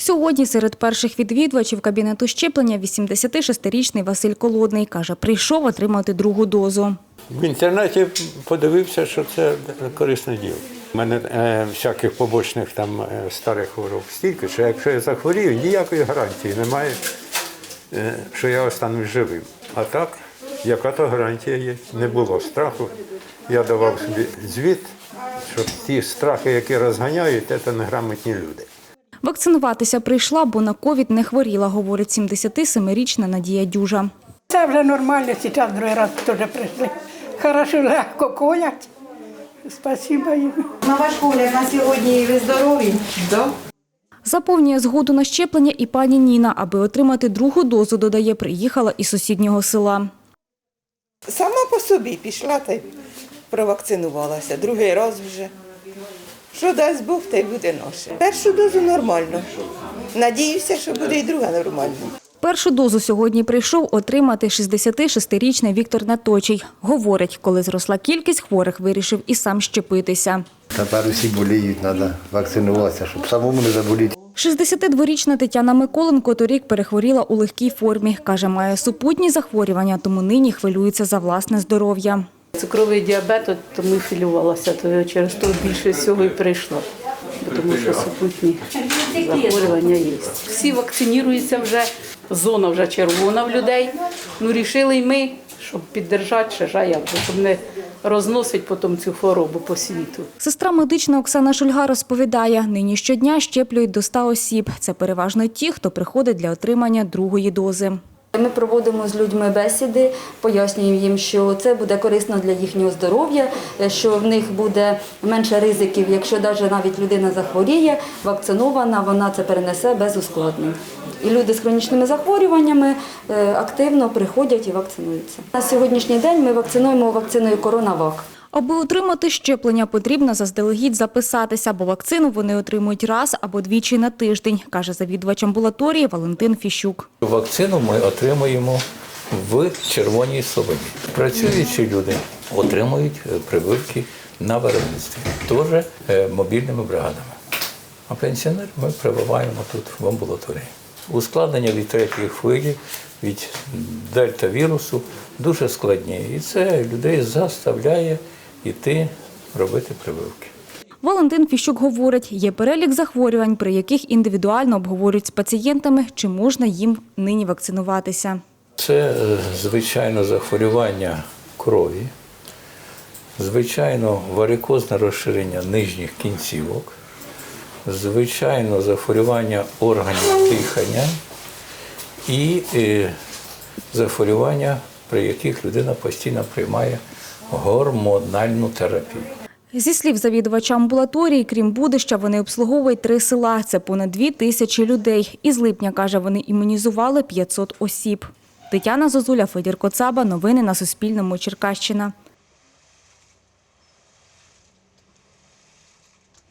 Сьогодні серед перших відвідувачів кабінету щеплення 86-річний Василь Колодний. Каже, прийшов отримати другу дозу. В інтернеті подивився, що це корисне діло. У мене е, всяких побочних там е, старих хвороб стільки, що якщо я захворію, ніякої гарантії немає, е, що я останусь живим. А так, яка то гарантія є? Не було страху. Я давав собі звіт, що ті страхи, які розганяють, це неграмотні люди. Вакцинуватися прийшла, бо на ковід не хворіла, говорить 77-річна Надія Дюжа. Це вже нормально, зараз другий раз теж прийшли. Хорошо, легко колять. Спасибо їм. На ваш погляд, на сьогодні ви здорові? Да. Заповнює згоду на щеплення і пані Ніна. Аби отримати другу дозу, додає, приїхала із сусіднього села. Сама по собі пішла та й провакцинувалася. Другий раз вже. Що дасть Бог, та й буде наше. Першу дозу нормально. Надіюся, що буде і друга нормальна. Першу дозу сьогодні прийшов отримати 66-річний Віктор Наточий. Говорить, коли зросла кількість хворих, вирішив і сам щепитися. Тепер усі боліють, треба вакцинуватися, щоб самому не заболіти. 62-річна Тетяна Миколенко торік перехворіла у легкій формі. Каже, має супутні захворювання, тому нині хвилюється за власне здоров'я. Цукровий діабет, от тому і філювалася, то через то більше всього і прийшло. Тому що супутні захворювання є. Всі вакциніруються вже, зона вже червона в людей. Ну, рішили й ми, щоб піддержати ще щоб не розносить потім цю хворобу по світу. Сестра медична Оксана Шульга розповідає, нині щодня щеплюють до 100 осіб. Це переважно ті, хто приходить для отримання другої дози. Ми проводимо з людьми бесіди, пояснюємо їм, що це буде корисно для їхнього здоров'я, що в них буде менше ризиків, якщо навіть навіть людина захворіє, вакцинована, вона це перенесе без ускладнень. І люди з хронічними захворюваннями е, активно приходять і вакцинуються. На сьогоднішній день ми вакцинуємо вакциною Коронавак. Аби отримати щеплення, потрібно заздалегідь записатися, бо вакцину вони отримують раз або двічі на тиждень, каже завідувач амбулаторії Валентин Фіщук. Вакцину ми отримуємо в червоній солоні. Працюючі люди отримують е, прививки на виробництві, теж е, мобільними бригадами. А пенсіонерів ми прививаємо тут в амбулаторії. Ускладнення від третьої хвилі, від дельта-вірусу дуже складні. І це людей заставляє йти робити прививки. Валентин Фіщук говорить, є перелік захворювань, при яких індивідуально обговорюють з пацієнтами, чи можна їм нині вакцинуватися. Це, е, звичайно, захворювання крові, звичайно, варикозне розширення нижніх кінцівок, звичайно, захворювання органів дихання і е, захворювання, при яких людина постійно приймає гормональну терапію. Зі слів завідувача амбулаторії, крім Будища, вони обслуговують три села. Це понад дві тисячі людей. Із липня, каже, вони імунізували 500 осіб. Тетяна Зозуля, Федір Коцаба. Новини на Суспільному. Черкащина.